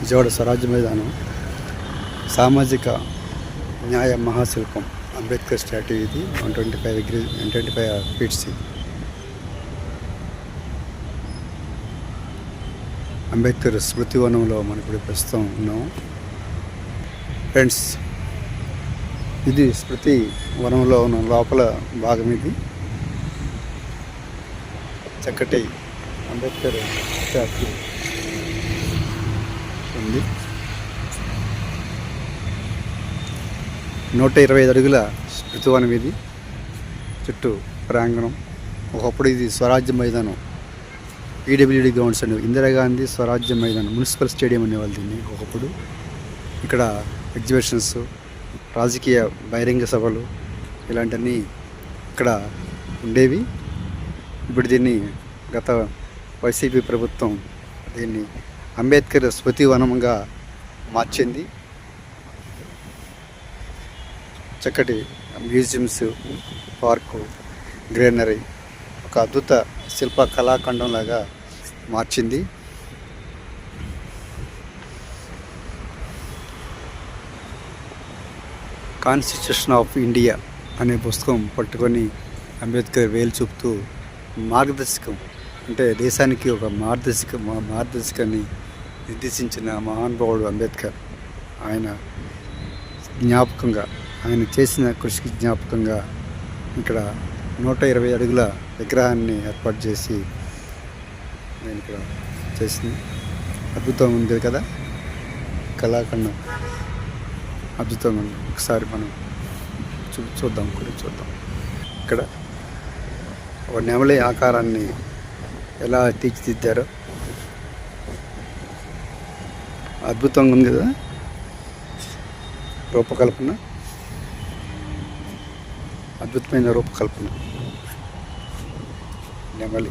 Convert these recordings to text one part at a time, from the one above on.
విజయవాడ స్వరాజ్య మైదానం సామాజిక న్యాయ మహాశిల్పం అంబేద్కర్ స్టాట్యూ ఇది. One twenty five degree one twenty five feets Ambedkar స్మృతి వనంలో మనం ఇప్పుడు ప్రస్తుతం ఉన్నాము ఫ్రెండ్స్ ఇది స్మృతి వనంలో ఉన్న లోపల భాగం ఇది. చక్కటి అంబేద్కర్ స్టాట్యూ. ఉంది. నూట ఇరవై ఐదు అడుగుల ఋతువనం ఇది. చుట్టూ ప్రాంగణం. ఒకప్పుడు ఇది స్వరాజ్య మైదానం. ఈడబ్ల్యూడి గ్రౌండ్స్ అండి ఇందిరాగాంధీ స్వరాజ్య మైదానం. మున్సిపల్ స్టేడియం అనేవాళ్ళు దీన్ని ఒకప్పుడు. ఇక్కడ ఎగ్జిబిషన్స్ రాజకీయ బహిరంగ సభలు ఇలాంటివన్నీ ఇక్కడ ఉండేవి. ఇప్పుడు దీన్ని గత వైసీపీ ప్రభుత్వం దీన్ని అంబేద్కర్ స్మృతివనంగా మార్చింది. చక్కటి మ్యూజియంస్ పార్కు గ్రీనరీ ఒక అద్భుత శిల్ప కళాఖండంలాగా మార్చింది. కాన్స్టిట్యూషన్ ఆఫ్ ఇండియా అనే పుస్తకం పట్టుకొని అంబేద్కర్ వేలు చూపుతూ మార్గదర్శకం అంటే దేశానికి ఒక మార్గదర్శక మార్గదర్శకాన్ని నిర్దేశించిన మహానుభావుడు అంబేద్కర్ ఆయన జ్ఞాపకంగా ఆయన చేసిన కృషికి జ్ఞాపకంగా ఇక్కడ నూట ఇరవై అడుగుల విగ్రహాన్ని ఏర్పాటు చేసి నేను ఇక్కడ చేసింది అద్భుతం ఉంది కదా? కళాఖండం అద్భుతంగా ఉంది. ఒకసారి మనం చూ చూద్దాం కూడా చూద్దాం. ఇక్కడ ఒక నెమలి ఆకారాన్ని ఎలా తీర్చిదిద్దారో అద్భుతంగా ఉంది కదా? రూపకల్పన. అద్భుతమైన రూపకల్పన. నెమలి.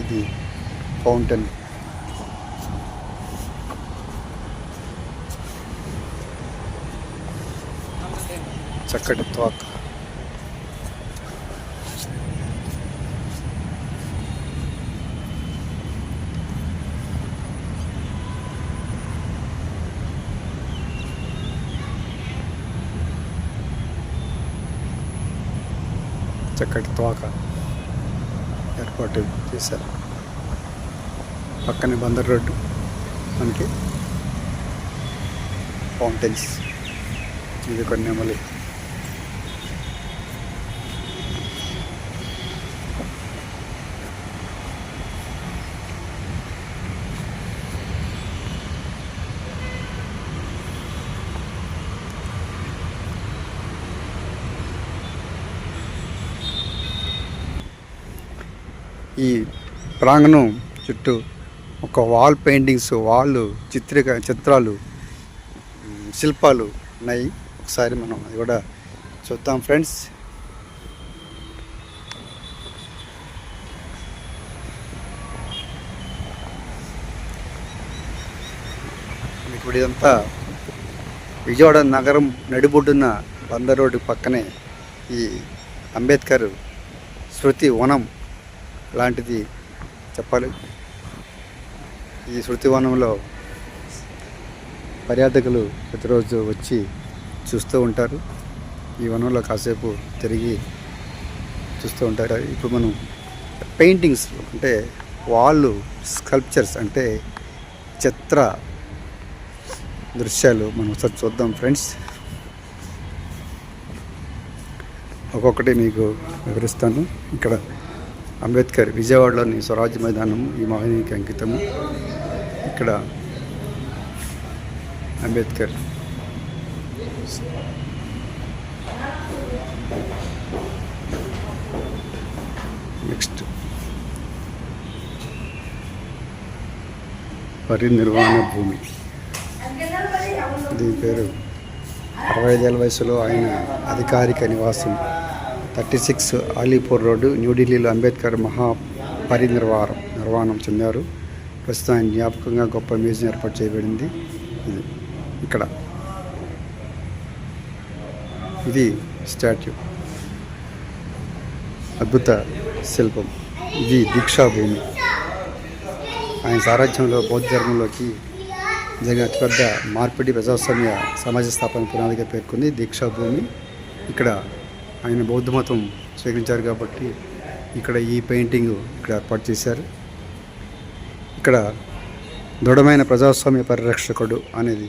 ఇది ఫౌంటైన్. చక్కటి తోక. చక్కటి తోక ఏర్పాటు చేశారు. పక్కనే బందర్ రోడ్డు మనకి ఫౌంటైన్స్. ఇది కొన్ని నెమలి ఈ ప్రాంగణం చుట్టూ ఒక వాల్ పెయింటింగ్స్ వాళ్ళు చిత్రిక చిత్రాలు శిల్పాలు ఉన్నాయి. ఒకసారి మనం అది కూడా చూద్దాం ఫ్రెండ్స్. ఇప్పుడు ఇదంతా విజయవాడ నగరం నడిబొడ్డున బందర్ రోడ్డు పక్కనే ఈ అంబేద్కర్ శృతి వనం లాంటిది చెప్పాలి. ఈ శృతి వనంలో పర్యాటకులు ప్రతిరోజు వచ్చి చూస్తూ ఉంటారు. ఈ వనంలో కాసేపు తిరిగి చూస్తూ ఉంటారు. ఇప్పుడు మనం పెయింటింగ్స్ అంటే వాళ్ళు స్కల్ప్చర్స్ అంటే చిత్ర దృశ్యాలు మనం ఒకసారి చూద్దాం ఫ్రెండ్స్. ఒక్కొక్కటి మీకు వివరిస్తాను. ఇక్కడ అంబేద్కర్ విజయవాడలోని స్వరాజ్య మైదానం ఈ మహనీయకి అంకితము. ఇక్కడ అంబేద్కర్ నెక్స్ట్ పరినిర్వాణ భూమి. దీని పేరు అరవై ఐదేళ్ళ వయసులో ఆయన అధికారిక నివాసం. థర్టీ సిక్స్ అలీపూర్ రోడ్డు న్యూఢిల్లీలో అంబేద్కర్ మహా పరినిర్వారం నిర్వాణం చెందారు. ప్రస్తుతం ఆయన జ్ఞాపకంగా గొప్ప మ్యూజియం ఏర్పాటు చేయబడింది ఇది. ఇక్కడ. ఇది స్టాట్యూ. అద్భుత శిల్పం. ఇది దీక్షాభూమి. ఆయన సారథ్యంలో బౌద్ధ ధర్మంలోకి జరిగిన అతిపెద్ద మార్పిడి ప్రజాస్వామ్య సమాజ స్థాపన పునాదిగా పేర్కొంది దీక్షాభూమి. ఇక్కడ ఆయన బౌద్ధ మతం స్వీకరించారు కాబట్టి ఇక్కడ ఈ పెయింటింగ్ ఇక్కడ ఏర్పాటు చేశారు. ఇక్కడ దృఢమైన ప్రజాస్వామ్య పరిరక్షకుడు అనేది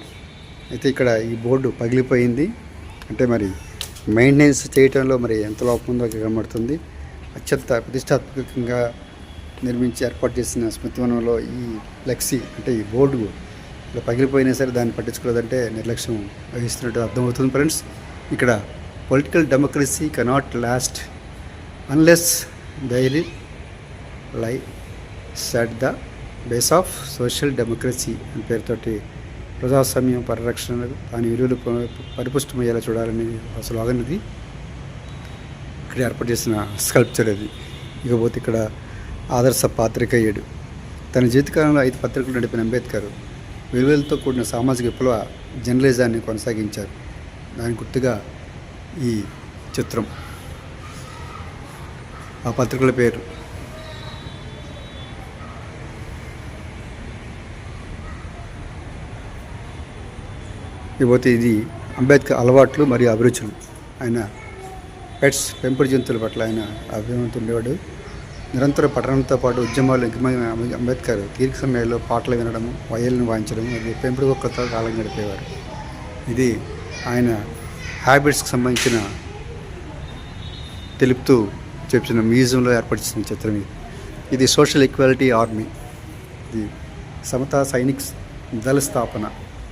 అయితే ఇక్కడ ఈ బోర్డు పగిలిపోయింది. అంటే మరి మెయింటెనెన్స్ చేయటంలో మరి ఎంత లోపం ఉందో కనబడుతుంది. అత్యంత ప్రతిష్టాత్మకంగా నిర్మించి ఏర్పాటు చేసిన స్మృతివనంలో ఈ ఫ్లెక్సీ అంటే ఈ బోర్డు ఇలా పగిలిపోయినా సరే దాన్ని పట్టించుకోలేదంటే నిర్లక్ష్యం వహిస్తున్నట్టు అర్థమవుతుంది ఫ్రెండ్స్. ఇక్కడ political democracy cannot last unless there lies at the base of social democracy అని పేరుతోటి ప్రజాస్వామ్యం పరిరక్షణ దాని విలువలు పరిపుష్టమయ్యేలా చూడాలని ఆ స్లోగన్ ఇది. ఇక్కడ ఏర్పాటు చేసిన స్కల్ప్చర్ అది. ఇకపోతే ఇక్కడ ఆదర్శ పాత్రికేయుడు. తన జీవితకాలంలో ఐదు పత్రికలు నడిపిన అంబేద్కర్ విలువలతో కూడిన సామాజిక విప్లవ జర్నలిజాన్ని కొనసాగించారు. దాని గుర్తుగా ఈ చిత్రం. ఆ పత్రికల పేరు. ఇకపోతే ఇది అంబేద్కర్ అలవాట్లు మరియు అభిరుచులు. ఆయన పెట్స్ పెంపుడు జంతువుల పట్ల ఆయన అభిమానంతో ఉండేవాడు. నిరంతర పఠనంతో పాటు ఉద్యమాలు ఇంకమైన అంబేద్కర్ తీరిక సమయాల్లో పాటలు వినడము వయల్ని వాయించడం మరియు పెంపుడు కుక్కతో కాలం గడిపేవారు. ఇది ఆయన హ్యాబిట్స్కి సంబంధించిన తెలుపుతూ చెప్పిన మ్యూజియంలో ఏర్పరిచిన చిత్రం ఇది. ఇది సోషల్ ఈక్వాలిటీ ఆర్మీ. ఇది సమతా సైనిక్ దళ స్థాపన.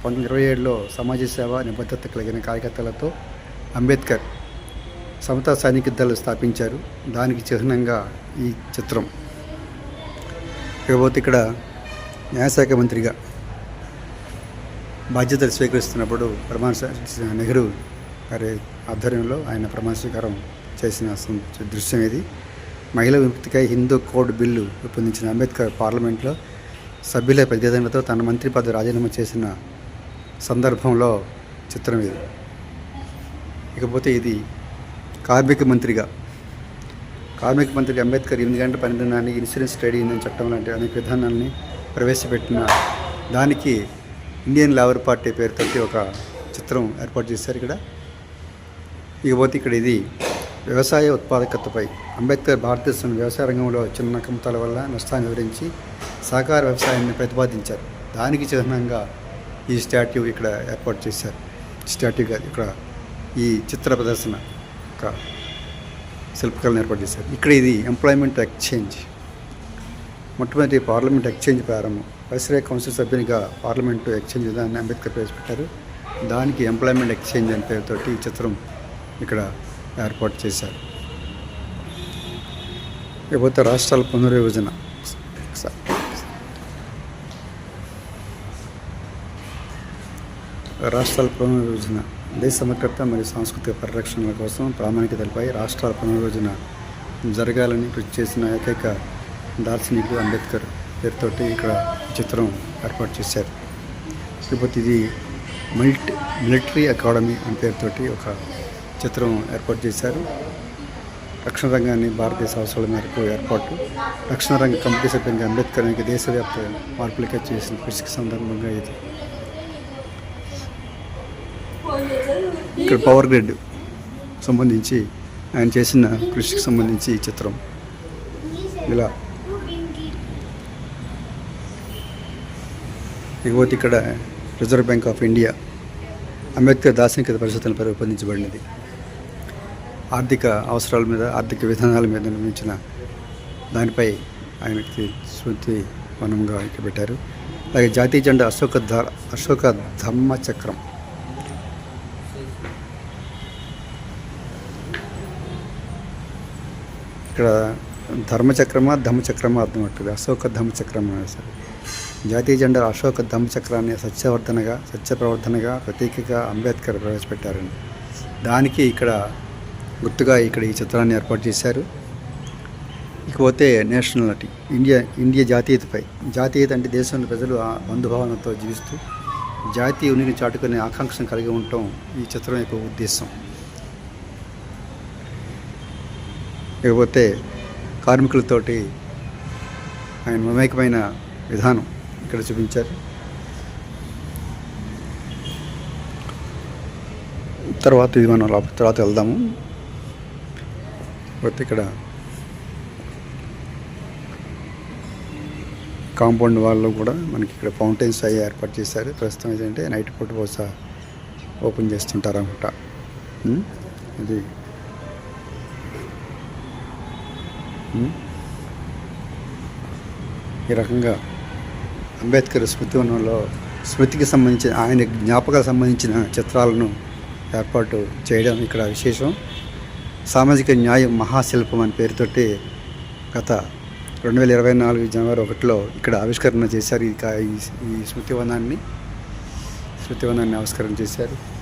పంతొమ్మిది ఇరవై ఏడులో సమాజ సేవ నిబద్ధత కలిగిన కార్యకర్తలతో అంబేద్కర్ సమతా సైనిక దళ స్థాపించారు. దానికి చిహ్నంగా ఈ చిత్రం. ఇకపోతే ఇక్కడ న్యాయశాఖ మంత్రిగా బాధ్యతలు స్వీకరిస్తున్నప్పుడు ప్రమాణ నెహ్రూ గారి ఆధ్వర్యంలో ఆయన ప్రమాణ స్వీకారం చేసిన దృశ్యం ఇది. మహిళా విముక్తికై హిందూ కోడ్ బిల్లు రూపొందించిన అంబేద్కర్ పార్లమెంట్లో సభ్యుల ప్రతినిధులతో తన మంత్రి పదవి రాజీనామా చేసిన సందర్భంలో చిత్రం ఇది. ఇకపోతే ఇది కార్మిక మంత్రిగా. కార్మిక మంత్రి అంబేద్కర్ ఎనిమిది గంటల పన్నెండు ఇన్సూరెన్స్ ట్రేడ్ యూనియన్ చట్టం లాంటి అనేక విధానాలని ప్రవేశపెట్టిన దానికి ఇండియన్ లేబర్ పార్టీ పేరుతోటి ఒక చిత్రం ఏర్పాటు చేశారు ఇక్కడ. ఇకపోతే ఇక్కడ ఇది వ్యవసాయ ఉత్పాదకతపై అంబేద్కర్ భారతదేశం వ్యవసాయ రంగంలో చిన్న కమతాల వల్ల నష్టాన్ని వివరించి సహకార వ్యవసాయాన్ని ప్రతిపాదించారు. దానికి చిహ్నంగా ఈ స్టాట్యూ ఇక్కడ ఏర్పాటు చేశారు. స్టాట్యూగా ఇక్కడ ఈ చిత్ర ప్రదర్శన ఒక శిల్పకళను ఏర్పాటు చేశారు. ఇక్కడ ఇది ఎంప్లాయ్మెంట్ ఎక్స్చేంజ్ మొట్టమొదటి పార్లమెంట్ ఎక్స్చేంజ్ ప్రారంభం. వైస్రాయ్ కౌన్సిల్ సభ్యునిగా పార్లమెంటు ఎక్స్చేంజ్ విధానాన్ని అంబేద్కర్ ప్రవేశపెట్టారు. దానికి ఎంప్లాయ్మెంట్ ఎక్స్చేంజ్ అనే పేరుతోటి ఈ చిత్రం ఇక్కడ ఏర్పాటు చేశారు. ఇకపోతే రాష్ట్రాల పునర్విభజన. రాష్ట్రాల పునర్విభజన. దేశ సమగ్రత మరియు సాంస్కృతిక పరిరక్షణల కోసం ప్రామాణికతలపై రాష్ట్రాల పునర్విభజన జరగాలని కృషి చేసిన ఏకైక దార్శనికుడు అంబేద్కర్ పేరుతోటి ఇక్కడ చిత్రం ఏర్పాటు చేశారు. ఇకపోతే ఇది మిలిట మిలిటరీ అకాడమీ అని పేరుతోటి ఒక చిత్రం ఏర్పాటు చేశారు. రక్షణ రంగాన్ని భారతదేశ అవసరాల మేరకు ఏర్పాటు. రక్షణ రంగ కమిటీ సభ్యంగా అంబేద్కర్ దేశవ్యాప్త మార్పులకే చేసిన కృషికి సందర్భంగా ఇది. ఇక్కడ పవర్ గ్రిడ్ సంబంధించి ఆయన చేసిన కృషికి సంబంధించి ఈ చిత్రం ఇలా. ఇకపోతే ఇక్కడ Reserve Bank of India Ambedkar దార్శనికత పరిషత్తులపై రూపొందించబడినది. ఆర్థిక అవసరాల మీద ఆర్థిక విధానాల మీద నిర్మించిన దానిపై ఆయనకి స్మృతి వనంగా ఇక్కడ పెట్టారు అలాగే జాతీయ జెండా అశోక ధర అశోక ధమ్మ చక్రం. ఇక్కడ ధర్మచక్రమా ధమ్మచక్రమా అర్థం అవుతుంది. అశోక ధమ్మచక్రం అనేది సార్. జాతీయ జెండా అశోక ధమ్మచక్రాన్ని సత్యవర్ధనగా సత్య ప్రవర్ధనగా ప్రతీకగా అంబేద్కర్ ప్రవేశపెట్టారండి దానికి ఇక్కడ గుర్తుగా ఇక్కడ ఈ చిత్రాన్ని ఏర్పాటు చేశారు. ఇకపోతే నేషనాలిటీ ఇండియా ఇండియా జాతీయతపై జాతీయత అంటే దేశంలో ప్రజలు ఆ బంధుభావనతో జీవిస్తూ జాతీయ ఉనికిని చాటుకునే ఆకాంక్షను కలిగి ఉండటం ఈ చిత్రం యొక్క ఉద్దేశం. ఇకపోతే కార్మికులతోటి ఆయన మమేకమైన విధానం ఇక్కడ చూపించారు. తర్వాత ఇది మనం తర్వాత వెళ్దాము. లేకపోతే ఇక్కడ కాంపౌండ్ వాళ్ళు కూడా మనకి ఇక్కడ ఫౌంటైన్స్ అవి ఏర్పాటు చేశారు. ప్రస్తుతం ఏంటంటే నైట్ పూట బహుశా ఓపెన్ చేస్తుంటారు అనమాట ఇది. ఈ రకంగా అంబేద్కర్ స్మృతి వనంలో స్మృతికి సంబంధించిన ఆయన జ్ఞాపకాలకు సంబంధించిన చిత్రాలను ఏర్పాటు చేయడం ఇక్కడ విశేషం. సామాజిక న్యాయం మహాశిల్పం అనే పేరుతోటి గత రెండు వేల ఇరవై నాలుగు జనవరి ఒకటిలో ఇక్కడ ఆవిష్కరణ చేశారు ఈ ఈ ఈ స్మృతివనాన్ని. స్మృతివనాన్ని ఆవిష్కరణ చేశారు.